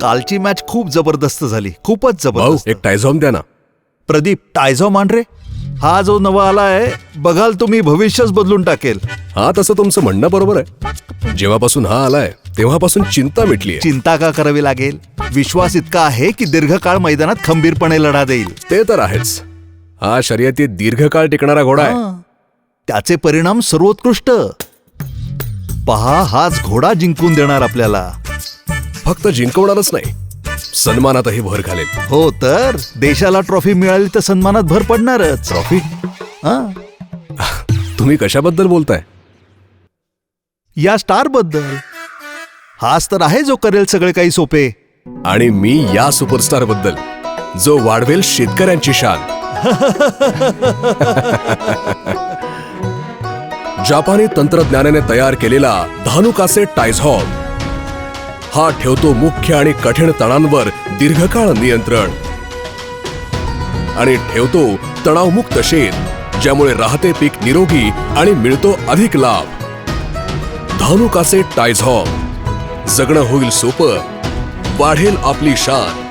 कालची मॅच खूप जबरदस्त झाली. खूपच भाऊ जबरदस्त. एक टायझॉम द्या ना. प्रदीप टायझो मांढरे हा जो नवा आलाय बघाल तुम्ही भविष्यच बदलून टाकेल. हा तसं तुमचं म्हणणं बरोबर आहे. जेव्हापासून हा आलाय तेव्हापासून चिंता मिटली चिंता का करावी लागेल? विश्वास इतका आहे की दीर्घकाळ मैदानात खंबीरपणे लढा देईल. ते तर आहेच. हा शर्यतीत दीर्घकाळ टिकणारा घोडा आहे. त्याचे परिणाम सर्वोत्कृष्ट. पहा हाच घोडा जिंकून देणार आपल्याला. फक्त जिंकवणारच नाही. सन्मानातही भर घालेल. हो तर देशाला ट्रॉफी मिळाली तर सन्मानात भर पडणारच. ट्रॉफी? तुम्ही कशाबद्दल बोलताय? या स्टारबद्दल हाच तर आहे जो करेल सगळे काही सोपे. आणि मी या सुपरस्टारबद्दल जो वाढवेल शेतकऱ्यांची शान. जापानी तंत्रज्ञानाने तयार केलेला धानुकासे टायझॉल हा ठेवतो मुख्य आणि कठीण तणांवर दीर्घकाळ नियंत्रण. आणि ठेवतो तणावमुक्त शेत ज्यामुळे राहते पीक निरोगी आणि मिळतो अधिक लाभ. धानुकासे टायझॉल जगणं होईल सोपं. वाढेल आपली शान.